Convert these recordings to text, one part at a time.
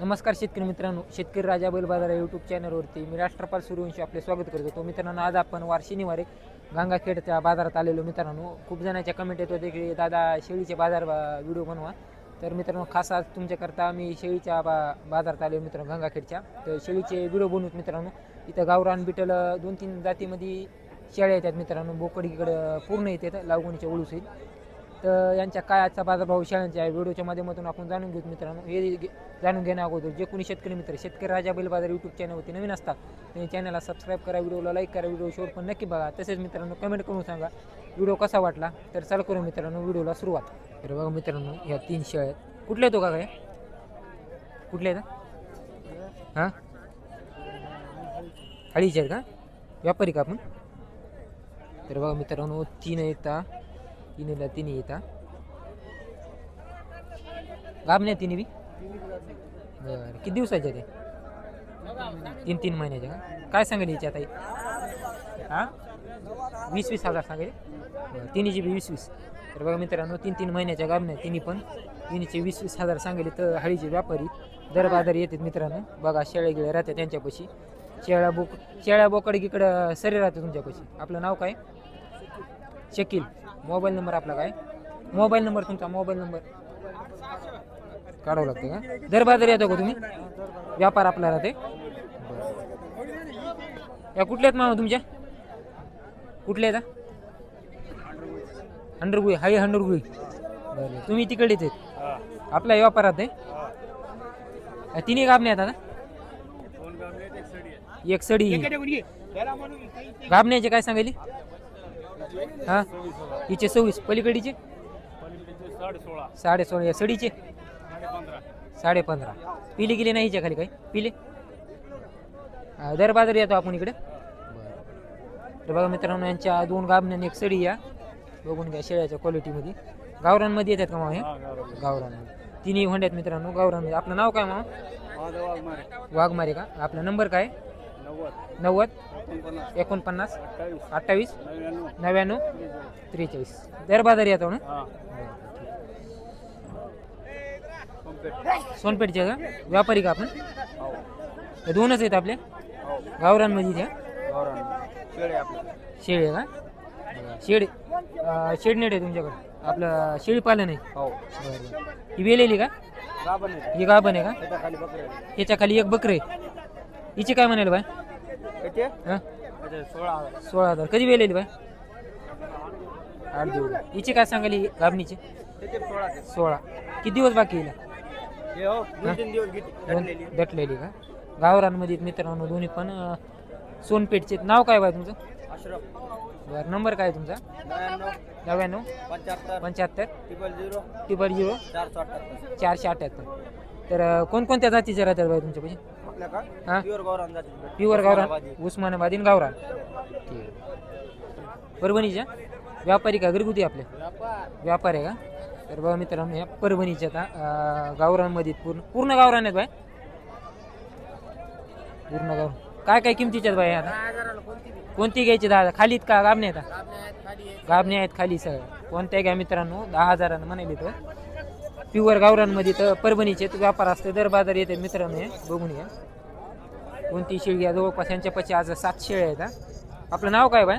नमस्कार शेतकरी मित्रांनो. शेतकरी राजा बैल बाजार यूट्यूब चॅनलवरती मी राष्ट्रपाल सूर्यवंशी आपले स्वागत करतो. तो मित्रांनो आज आपण वार शनिवारी गंगाखेडच्या बाजारात आलेलो मित्रांनो. खूप जणांच्या कमेंट येत होते की दादा शेळीचे बाजार व्हिडिओ बनवा. तर मित्रांनो खास आज तुमच्याकरता आम्ही शेळीच्या बा बाजारात आलेलो मित्रांनो गंगाखेडच्या. तर शेळीचे व्हिडिओ बनवत मित्रांनो. इथं गावरान बिटल दोन तीन जातीमध्ये शेळ्या येतात मित्रांनो. बोकड इकडं पूर्ण येतात. लावगुणीच्या ओळूस येईल तर यांच्या काय आजचा बाजारभाव शेळ्यांच्या आहे व्हिडिओच्या माध्यमातून आपण जाणून घेऊ मित्रांनो. हे घे- जाणून घेण्या अगोदर जे कोणी शेतकरी मित्र शेतकरी राजा बैल बाजार यूट्यूब चॅनलवरती नवीन असतात त्यांनी चॅनलला सबस्क्राईब करा व्हिडिओला लाईक करा व्हिडिओ शेअर पण नक्की बघा. तसेच मित्रांनो कमेंट करून सांगा व्हिडिओ कसा वाटला? तर चालू करू मित्रांनो व्हिडिओला सुरुवात. तर बघा मित्रांनो ह्या तीन शेळ्या आहेत. कुठल्या येतो हो का काय कुठल्या आहेत? हां? हळीचे आहेत का? व्यापारी का आपण? तर बघा मित्रांनो तीन आहेत तिन्हीला तिन्ही येता. गाबण्या तिन्ही बी? बरं किती दिवसाच्या ते? तीन तीन महिन्याच्या का? काय सांगेल याची आता? ही? वीस वीस हजार सांगेल? बरं तिन्हीची बी वीस वीस तर बघा मित्रांनो तीन तीन महिन्याच्या गाबण्या तिन्ही पण. तिन्हीचे वीस वीस हजार सांगेल तर हळीचे व्यापारी दरबादर येतात मित्रांनो. बघा शेळ्या गिळ्या राहतात त्यांच्यापाशी. शेळ्या बोक शेळ्या बोकड इकडं सरी राहते तुमच्यापाशी. आपलं नाव काय? शकील. मोबाईल नंबर आपला काय? मोबाईल नंबर तुमचा मोबाईल नंबर. काढावं लागतं का? दर बाजार येतो का तुम्ही? व्यापार आपला राहते. या कुठल्या आहेत मामा तुमच्या? कुठल्या आहेत हंड्रेड हाय हंड्रेड गुळी बरं तुम्ही तिकडेच आहेत. आपला व्यापार राहते. तिन्ही गाबणे आहेत आता. एक सडी गाबण्याचे काय सांगायली? हा? हिचे सव्वीस. पलीकडीचे? साडे सोळा या सडीचे? साडे पंधरा पिली गेली नाही हिच्या खाली काही? पिले? हा, दर बाजार येतो आपण इकडे. तर बघा मित्रांनो यांच्या दोन गाबण्या आणि एक सडी या. बघून घ्या शेळ्याच्या क्वालिटीमध्ये गावरांमध्ये येतात का मामा हे? गावरांमध्ये तिन्ही होंड्यात मित्रांनो गावरांमध्ये आपलं नाव काय मामा वाघमारे का? आपला नंबर काय? नव्वद. एकोणपन्नास. अठ्ठावीस. नव्याण्णव. त्रेचाळीस. दर बाजार येतो ना? सोनपेठचे का? व्यापारी का आपण? हे. दोनच आहेत आपल्या गावरांमध्ये त्या शेळी आहे का? शेड अं, शेडनेट आहे तुमच्याकडे. आपलं शेळी पालन आहे. ही. वेलेली का? ही गाभण आहे का? याच्या खाली एक बकरे हिची काय म्हणाल बाय हा? सोळा हजार. कधी वेलेली बाय आठ दिवस. हिची काय सांगाली गाभणीची सोळा किती दिवस बाकी येईल दटलेली का? गावरांमध्ये मित्रांनो दोन्ही पण सोनपेठचे. नाव काय बाय तुमचं? बरं नंबर काय तुमचा? नव्याण्णव. पंच्याहत्तर. टिबल झिरो चारशे अठ्याहत्तर. तर कोणकोणत्या जातीचे राहतात बाई तुमच्यापाशी? हा? प्युअर गावरान उस्मानाबादी. आणि गावरान? ठीक आहे. परभणीच्या? व्यापारी का घरगुती आपले? व्यापार. आहे का? तर बघा मित्रांनो या परभणीच्या आता अं, गावरांमध्ये पूर्ण पूर्ण गावरान आहेत बाय? पूर्ण गाव काय काय किमतीच्या बाय आता? कोणती घ्यायची दहा खालीत का गाबणे आहेत? गाबणे आहेत खाली सगळं. कोणत्या घ्या मित्रांनो दहा हजारानं म्हणाले तर. प्युअर गावरांमध्ये तर परभणीचे व्यापार असते दर बाजार येते मित्रांनो हे बघून घ्या. कोणती शेळी आहे? जवळपास यांच्यापाशी आज सात शेळ्या आहेत हा. आपलं नाव काय बाय?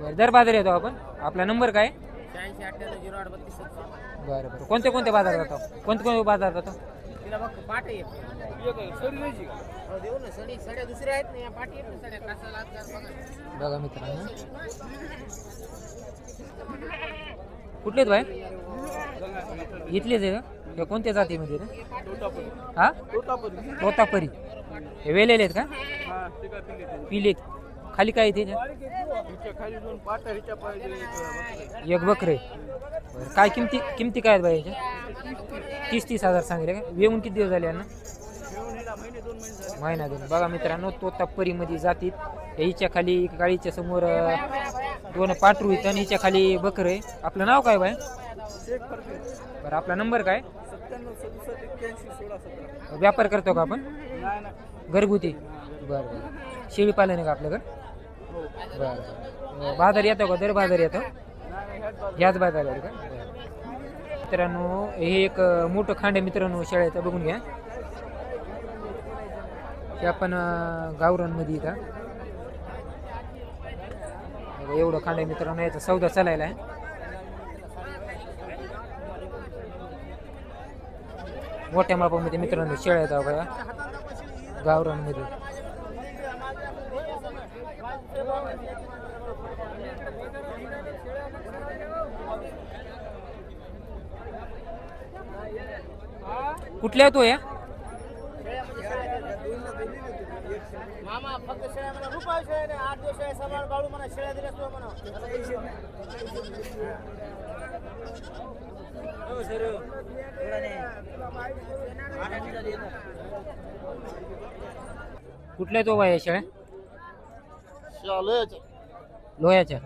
बरं दर बाजार येतो आपण. आपला नंबर काय? बरं बरं. कोणते कोणते बाजार जातो? कोणते कोणते बाजार जातो? बघा मित्रांनो. कुठले बाय? इथलेच आहे का? कोणत्या जातीमध्ये रे? हा? तोतापरी. हे वेलेले आहेत का? पिले खाली काय इथे एक बकरे. बरं काय किमती किमती काय आहेत बाई याच्या? तीस तीस हजार सांगितले का? येऊन किती दिवस झाले यांना? महिना दोन बघा मित्रांनो तोतापरीमध्ये जातीत. या हिच्या खाली गाडीच्या समोर अं, दोन पाटरू आहेत आणि हिच्या खाली बकर आहे आपलं नाव काय बाय बरं आपला नंबर काय? व्यापार करतो का आपण? घरगुती? बरं बरं. शेळी पालन आहे का आपल्याकडं? बरं बरं. बाजार येतो का? दर बाजार येतो? याच बाजार का? मित्रांनो हे एक मोठं खांड आहे मित्रांनो शेळ्याचं. बघून घ्या. हे आपण गावरांमध्ये गावरानमध्ये एवढं खांड आहे मित्रांनो. याचा सौदा चालायला आहे. मोठ्या मापामध्ये मित्रांनो शेळ्या जाऊ बघा. गावरानमध्ये. कुठल्या तो या? मामा फक्त शेळ्या म्हणा रुपये शेळ्या आठ दिवस शेळ्या सवार बाळू म्हणा शेळ्या दिल्यास तो म्हणा. कुठल्या तो या शेळ्या शाळेच लोह्याच्या.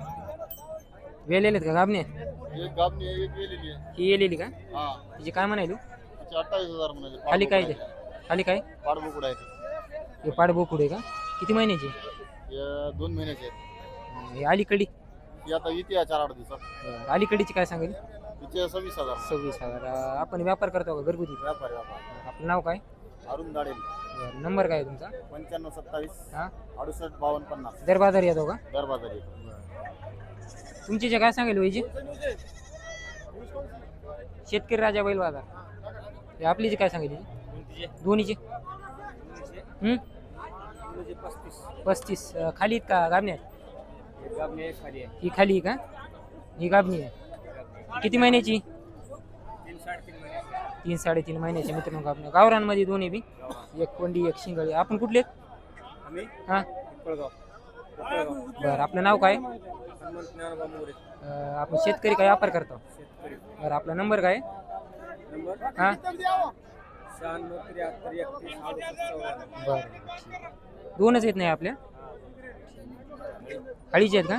वेलेले का? गाबणे? एक आहे, एक गेलेली आहे. ही येलेली का? हा. तिची काय म्हणायलू? तिचे अठ्ठावीस हजार म्हणाले खाली काय ते? खाली काय? पाडबुकुड आहे ते. हे पाडबोकुड आहे का? किती महिन्याची हे दोन महिन्याचे आहेत हे अलीकडी ती आता येते या चार आठ दिवसात. बरं. अलीकडीची काय सांगेल? तिचे सव्वीस हजार. सव्वीस हजार. अं, आपण व्यापार करतो का घरगुती? व्यापारी व्यापार. आपलं नाव काय? अरुण दाडेल. बरं. नंबर काय आहे तुमचा? पंच्याण्णव सत्तावीस हा? अडुसष्ट बावन्न पन्नास. दर बाजार येतो का? दरबाजारी तुमची जे काय सांगेल वैजी शेतकरी राजा बैल बाजार. हे आपली जी काय सांगेल हिची? दोन्हीची? पस्तीस. अं, खाली आहेत का गाबण्यात ही खाली आहे. का? ही गाबणी आहे. किती महिन्याची? तीन साडेतीन महिन्याची मित्रांनो गाबण्या गावरांमध्ये दोन्ही बी. एक कोंडी एक शिंगळी. आपण कुठले? हा? बरं आपलं नाव काय? अं, आपण शेतकरी काय व्यापार करतो? बरं आपला नंबर काय? हा? बरं दोनच येत नाही आपल्या? हळीचे आहेत का?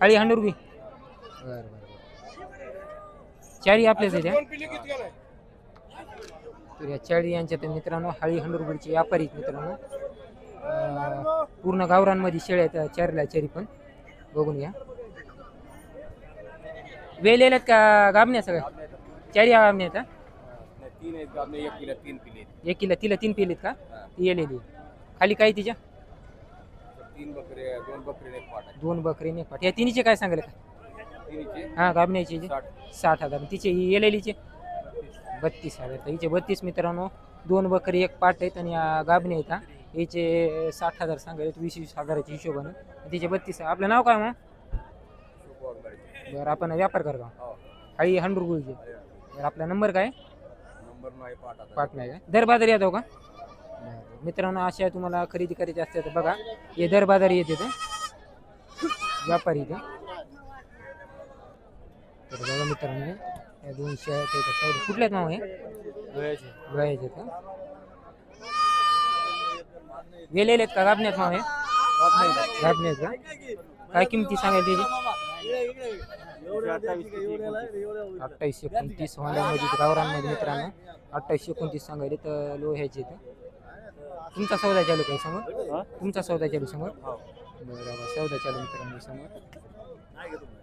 हळी हंडुरबी. बरं बरं चारी आपल्याच आहेत? तर या चाळी यांच्या तर मित्रांनो हळी हंडुरबीचे व्यापारी आहेत मित्रांनो. पूर्ण गावरांमध्ये शेळ्या आहेत चारीला चारी पण. बघून घ्या. वेलेल्यात का गाबण्या सगळ्या? चारी गाबण्या आहेत हा? तीन आहेत गाबणे एक किलो तीन पिले एक किलो तिला तीन पेलीत का? ती येलेली खाली काय तिच्या? तीन बकरे दोन बकरे एक पाट दोन बकरी ने पाठ या तिन्हीचे काय सांगले का हा गाबण्याचे? साठ. हजार. तिचे येलेलीचे? बत्तीस हजार तर हिचे बत्तीस मित्रांनो दोन बकरी एक पाट आहेत आणि या आहेत हा. हिचे साठ हजार सांगायला वीस वीस हजाराच्या हिशोबानं. तिचे बत्तीस आपलं नाव काय मग? बरं आपण व्यापार कर का? हळी हंड्रेड गुळचे. तर आपला नंबर काय? नंबर पाठ नाही काय दर बाजार येतो का? मित्रांनो अशा तुम्हाला खरेदी करायची असते तर बघा हे दर बाजार येते ते. व्यापारी इथे तर बघा मित्रांनो या दोन शेळ्या आहेत साईड कुठल्या आहेत मामा हे गळ्याचे का? वेलेले आहेत का? गाबण्यात मामा हे? गाबणे आहेत का? काय किमती सांगायला त्याची अठ्ठावीस एकोणतीस होंड्यामध्ये गावरांमध्ये मित्रांनो. अठ्ठावीस एकोणतीस सांगायले तर लोह्याचे इथं तुमचा सौदा चालू काय समोर? तुमचा सौदा चालू समोर? बरं सौदा चालू मित्रांनो समोर.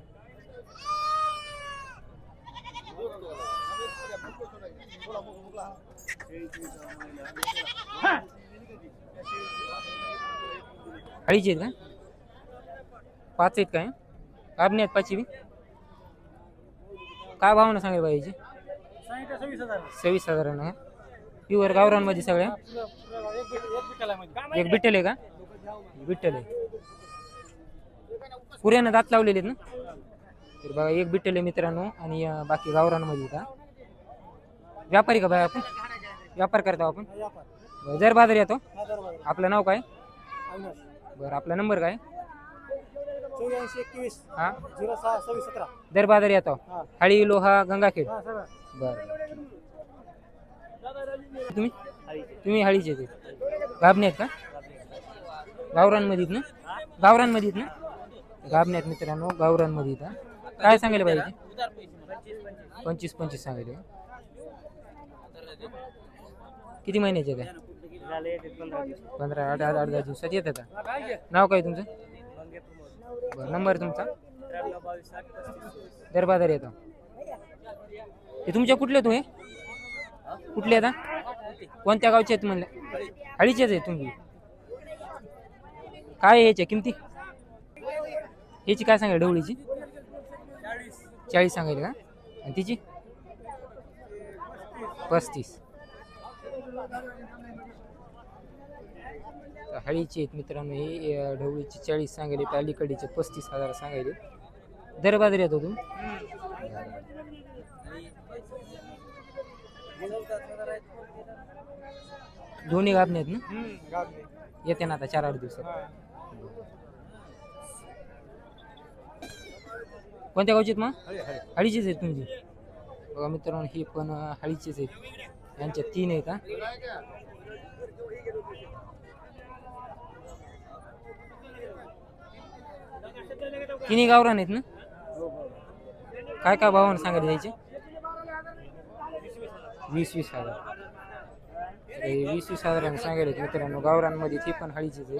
अडीच आहेत का? पाच आहेत काय? काबणी आहेत पाचवी? काय भावना सांगेल बाईची सव्वीस हजार सव्वीस ना? प्युअर गावरांमध्ये सगळ्या? एक बिट्टल आहे का? बिट्टल आहे. पुऱ्यानं दात लावलेले आहेत ना? तर बघा एक बिट्टल आहे मित्रांनो आणि बाकी गावरांमध्ये का? व्यापारी का बाय आपण? व्यापार करतो आपण? बरं, जर बाजार येतो? आपलं नाव काय? बरं आपला नंबर काय? चौऱ्याऐंशी एकवीस हा. झिरो सहा सव्वीस सतरा. दर बाजार येतो? हा. हळी लोहा गंगाखेड? हा सगळं. बरं. तुम्ही? तुम्ही हळीचे ते गाबणे आहेत का? गावरांमध्ये ना? गावरांमध्ये ना? गाबणे आहेत मित्रांनो गावरांमध्ये इथं काय सांगायला पाहिजे? पंचवीस पंचवीस सांगायले? किती महिन्याचे काय? पंधरा आठ आठ आठ दहा दिवसात येतात आता नाव काय तुमचं? बरं नंबर तुमचा? दरबादर येतो. हे तुमच्या कुठले तू हे? कुठले आता? कोणत्या गावचे आहेत म्हणलं? हळीचेच आहे तुम्ही. काय आहे याच्या किमती? ह्याची काय सांगाल ढवळीची? चाळीस. सांगायची का? आणि तिची? पस्तीस. हळीची आहेत मित्रांनो हे ढवळीची चाळीस सांगायले अलीकडीचे पस्तीस हजार सांगायले दर बाजार येतो तुम्ही दोन्ही गाभणे आहेत ना? येते ना आता चार आठ दिवसात. कोणत्या गावची आहेत मग हळीचीच आहेत तुमची. बघा मित्रांनो ही पण हळीचीच आहेत. यांच्या तीन आहेत का? तिन्ही गावरान आहेत ना? काय काय भावानं सांगायला द्यायचे? वीस वीस हजार. वीस वीस हजारांनी सांगायला मित्रांनो गावरांमध्ये ती पण हळीचीच आहे.